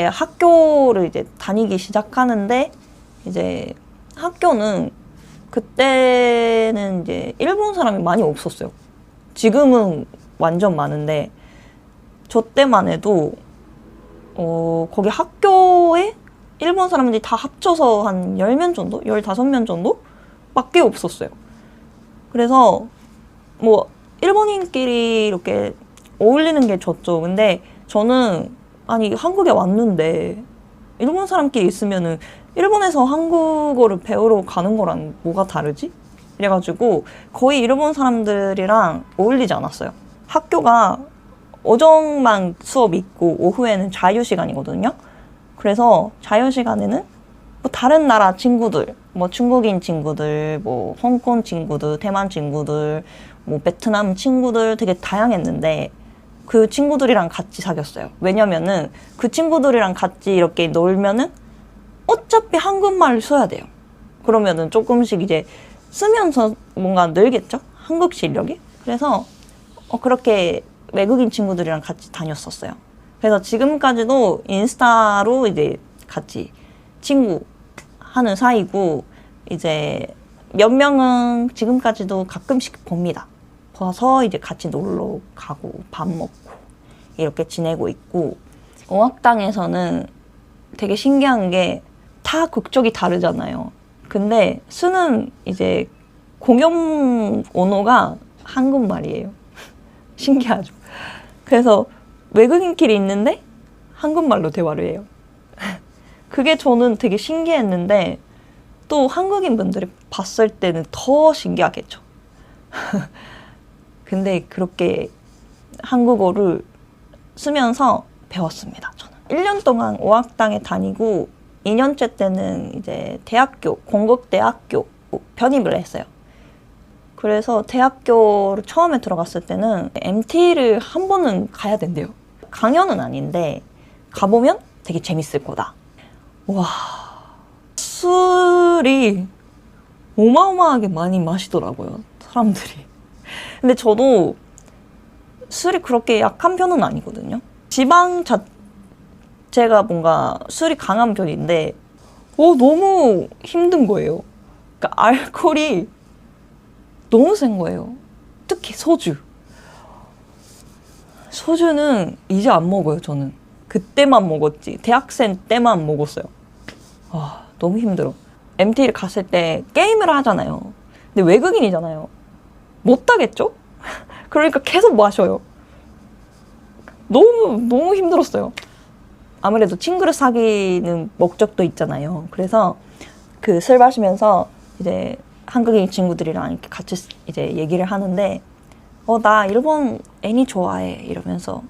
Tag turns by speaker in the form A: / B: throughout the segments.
A: 네, 학교를 이제 다니기 시작하는데 이제 학교는 그때는 이제 일본 사람이 많이 없었어요. 지금은 완전 많은데 저 때만 해도 어 거기 학교에 일본 사람들이 다 합쳐서 한 10명 정도? 15명 정도? 밖에 없었어요. 그래서 뭐 일본인끼리 이렇게 어울리는 게 좋죠. 근데 저는 아니 한국에 왔는데 일본 사람끼리 있으면은 일본에서 한국어를 배우러 가는 거랑 뭐가 다르지? 이래가지고 거의 일본 사람들이랑 어울리지 않았어요. 학교가 오전만 수업이 있고 오후에는 자유 시간이거든요. 그래서 자유 시간에는 뭐 다른 나라 친구들, 뭐 중국인 친구들, 뭐 홍콩 친구들, 대만 친구들, 뭐 베트남 친구들 되게 다양했는데 그 친구들이랑 같이 사귀었어요. 왜냐면은 그 친구들이랑 같이 이렇게 놀면은 어차피 한국말을 써야 돼요. 그러면은 조금씩 이제 쓰면서 뭔가 늘겠죠? 한국 실력이. 그래서 어, 그렇게 외국인 친구들이랑 같이 다녔었어요. 그래서 지금까지도 인스타로 이제 같이 친구 하는 사이고 이제 몇 명은 지금까지도 가끔씩 봅니다. 봐서 이제 같이 놀러 가고 밥 먹고 이렇게 지내고 있고 어학당에서는 되게 신기한 게 다 국적이 다르잖아요. 근데 쓰는 이제 공용 언어가 한국말이에요. 신기하죠. 그래서 외국인끼리 있는데 한국말로 대화를 해요. 그게 저는 되게 신기했는데 또 한국인 분들이 봤을 때는 더 신기하겠죠. 근데 그렇게 한국어를 쓰면서 배웠습니다. 저는 1년 동안 어학당에 다니고 2년째 때는 이제 대학교 공국대학교 편입을 했어요. 그래서 대학교를 처음에 들어갔을 때는 MT를 한 번은 가야 된대요. 강연은 아닌데 가보면 되게 재밌을 거다. 와 술이 어마어마하게 많이 마시더라고요 사람들이. 근데 저도 술이 그렇게 약한 편은 아니거든요. 지방 자체가 뭔가 술이 강한 편인데 어 너무 힘든 거예요. 그러니까 알코올이 너무 센 거예요. 특히 소주. 소주는 이제 안 먹어요, 저는. 그때만 먹었지. 대학생 때만 먹었어요. 아, 너무 힘들어. MT를 갔을 때 게임을 하잖아요. 근데 외국인이잖아요. 못 하겠죠? 그러니까 계속 마셔요. 너무, 너무 힘들었어요. 아무래도 친구를 사귀는 목적도 있잖아요. 그래서 그 술 마시면서 이제 한국인 친구들이랑 이렇게 같이 이제 얘기를 하는데 어 나 일본 애니 좋아해 이러면서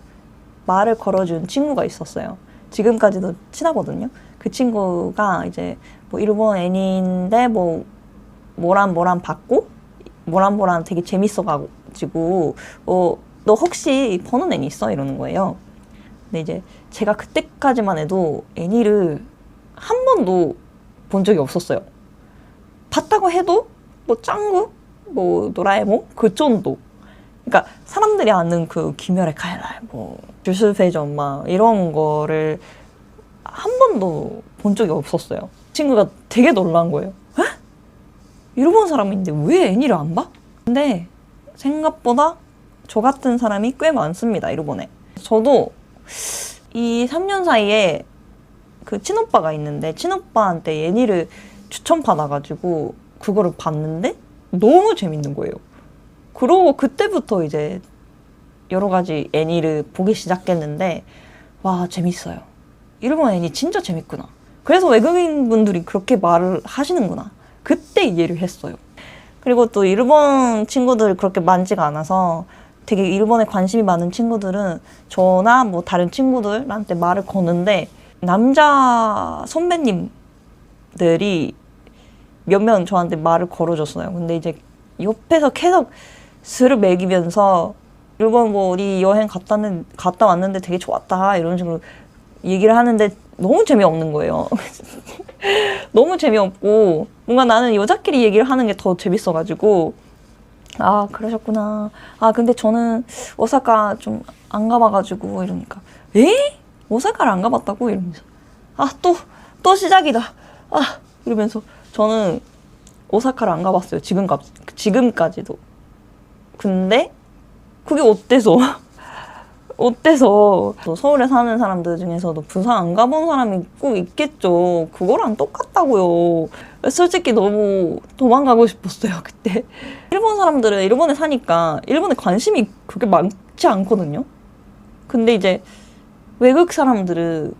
A: 말을 걸어준 친구가 있었어요. 지금까지도 친하거든요. 그 친구가 이제 뭐 일본 애니인데 뭐 뭐란 뭐란 받고 뭐란 되게 재밌어가지고 어 너 혹시 보는 애니 있어 이러는 거예요. 근데 이제 제가 그때까지만 해도 애니를 한 번도 본 적이 없었어요. 봤다고 해도 뭐 짱구, 뭐 도라에몽 그 정도. 그러니까 사람들이 아는 그 김열의 칼날, 뭐막 이런 거를 한 번도 본 적이 없었어요. 친구가 되게 놀란 거예요. 에? 일본 사람인데 왜 애니를 안 봐? 근데 생각보다 저 같은 사람이 꽤 많습니다, 일본에. 저도 이 3년 사이에 그 친오빠가 있는데 친오빠한테 애니를 추천받아가지고 그거를 봤는데 너무 재밌는 거예요. 그러고 그때부터 이제 여러 가지 애니를 보기 시작했는데 와 재밌어요. 일본 애니 진짜 재밌구나. 그래서 외국인 분들이 그렇게 말을 하시는구나. 그때 이해를 했어요. 그리고 또 일본 친구들 그렇게 많지가 않아서 되게 일본에 관심이 많은 친구들은 저나 뭐 다른 친구들한테 말을 거는데 남자 선배님들이 몇명 저한테 말을 걸어줬어요. 근데 이제 옆에서 계속 술을 먹이면서 일본 뭐 어디 여행 갔다, 는, 갔다 왔는데 되게 좋았다 이런 식으로 얘기를 하는데 너무 재미없는 거예요. 너무 재미없고 뭔가 나는 여자끼리 얘기를 하는 게 더 재밌어가지고 아 그러셨구나. 아 근데 저는 오사카 좀 안 가봐가지고 이러니까 에? 오사카를 안 가봤다고 이러면서 아 또 또 시작이다 아 이러면서 저는 오사카를 안 가봤어요 지금까 지금까지도 근데 그게 어때서 어때서? 또 서울에 사는 사람들 중에서도 부산 안 가본 사람이 꼭 있겠죠. 그거랑 똑같다고요. 솔직히 너무 도망가고 싶었어요 그때. 일본 사람들은 일본에 사니까 일본에 관심이 그렇게 많지 않거든요. 근데 이제 외국 사람들은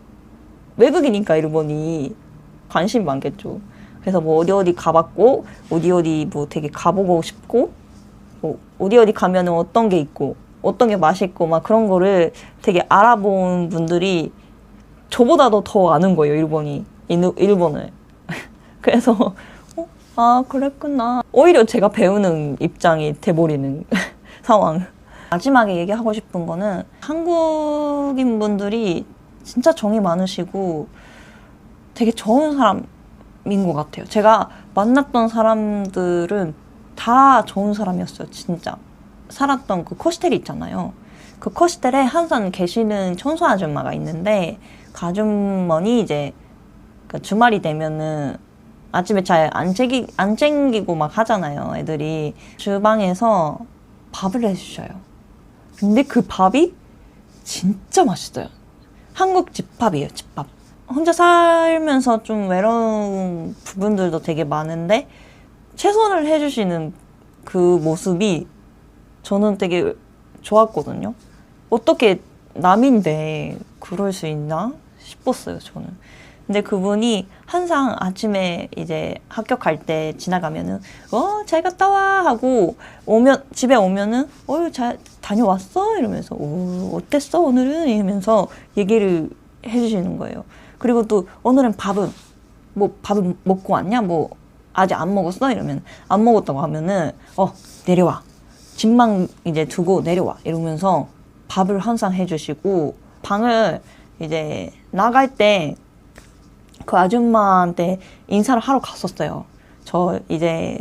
A: 외국이니까 일본이 관심이 많겠죠. 그래서 뭐 어디 어디 가봤고 어디 어디 뭐 되게 가보고 싶고 뭐 어디 어디 가면은 어떤 게 있고 어떤 게 맛있고 막 그런 거를 되게 알아본 분들이 저보다도 더 아는 거예요 일본이 일- 일본을. 그래서 어? 아 그랬구나. 오히려 제가 배우는 입장이 돼버리는 상황. 마지막에 얘기하고 싶은 거는 한국인 분들이 진짜 정이 많으시고 되게 좋은 사람인 것 같아요. 제가 만났던 사람들은 다 좋은 사람이었어요, 진짜. 살았던 그 코스텔이 있잖아요. 그 코스텔에 항상 계시는 청소 아줌마가 있는데 그 아주머니 이제 그 주말이 되면은 아침에 잘 안 챙기 안 챙기고 막 하잖아요, 애들이 주방에서 밥을 해주셔요. 근데 그 밥이 진짜 맛있어요. 한국 집밥이에요, 집밥. 혼자 살면서 좀 외로운 부분들도 되게 많은데 최선을 해주시는 그 모습이 저는 되게 좋았거든요. 어떻게 남인데 그럴 수 있나 싶었어요, 저는. 근데 그분이 항상 아침에 이제 갈때 지나가면은 어 잘 갔다 와 하고 오면 집에 오면은 어유 잘 다녀왔어 이러면서 오 어땠어 오늘은 이러면서 얘기를 해주시는 거예요. 그리고 또 오늘은 밥은 뭐 밥은 먹고 왔냐 뭐 아직 안 먹었어 이러면 안 먹었다고 하면은 어 내려와 집만 이제 두고 내려와 이러면서 밥을 항상 해주시고 방을 이제 나갈 때 그 아줌마한테 인사를 하러 갔었어요. 저 이제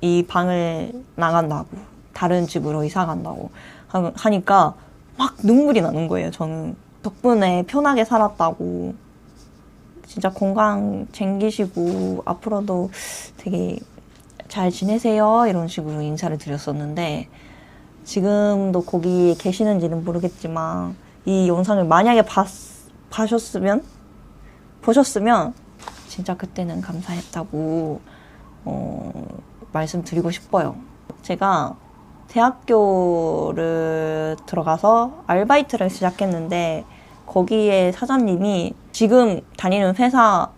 A: 이 방을 나간다고 다른 집으로 이사 간다고 하- 하니까 막 눈물이 나는 거예요. 저는 덕분에 편하게 살았다고 진짜 건강 챙기시고 앞으로도 되게 잘 지내세요 이런 식으로 인사를 드렸었는데 지금도 거기 계시는지는 모르겠지만 이 영상을 만약에 봤, 봐셨으면 보셨으면 진짜 그때는 감사했다고 어, 말씀드리고 싶어요. 제가 대학교를 들어가서 아르바이트를 시작했는데 거기에 사장님이 지금 다니는 회사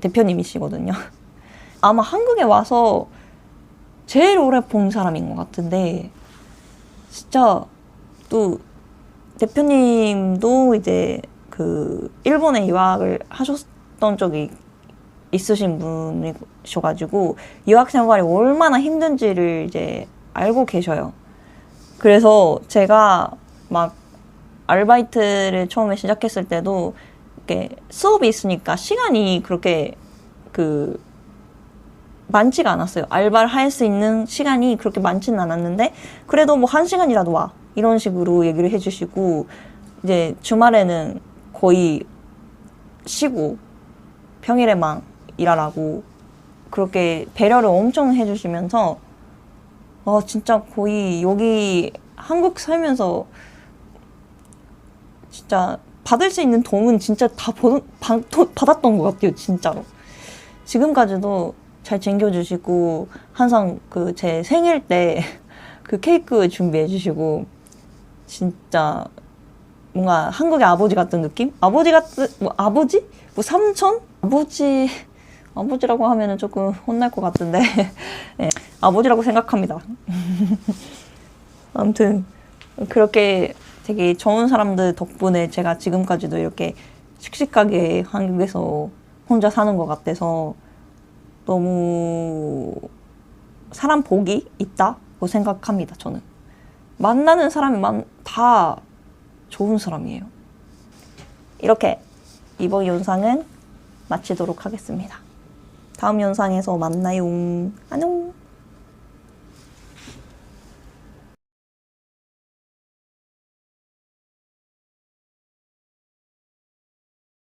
A: 대표님이시거든요. 아마 한국에 와서 제일 오래 본 사람인 것 같은데 진짜 또 대표님도 이제 그 일본에 유학을 하셨던 적이 있으신 분이셔가지고 유학 생활이 얼마나 힘든지를 이제 알고 계셔요. 그래서 제가 막 아르바이트를 처음에 시작했을 때도 이렇게 수업이 있으니까 시간이 그렇게 그 많지가 않았어요. 알바를 할 수 있는 시간이 그렇게 많지는 않았는데 그래도 뭐 한 시간이라도 와 이런 식으로 얘기를 해주시고 이제 주말에는 거의 쉬고 평일에만 일하라고 그렇게 배려를 엄청 해주시면서 어 진짜 거의 여기 한국 살면서 진짜 받을 수 있는 도움은 진짜 다 보- 받- 도- 받았던 것 같아요 진짜로 지금까지도 잘 챙겨주시고 항상 그 제 생일 때 그 케이크 준비해 주시고 진짜 뭔가 한국의 아버지 같은 느낌? 아버지 같은 뭐 아버지? 뭐 삼촌? 아버지 아버지라고 하면은 조금 혼날 것 같은데 예, 아버지라고 생각합니다. 아무튼 그렇게 되게 좋은 사람들 덕분에 제가 지금까지도 이렇게 씩씩하게 한국에서 혼자 사는 것 같아서 너무 사람 복이 있다고 생각합니다. 저는 만나는 사람이 만, 다 좋은 사람이에요. 이렇게 이번 영상은 마치도록 하겠습니다. 다음 영상에서 만나요. 안녕.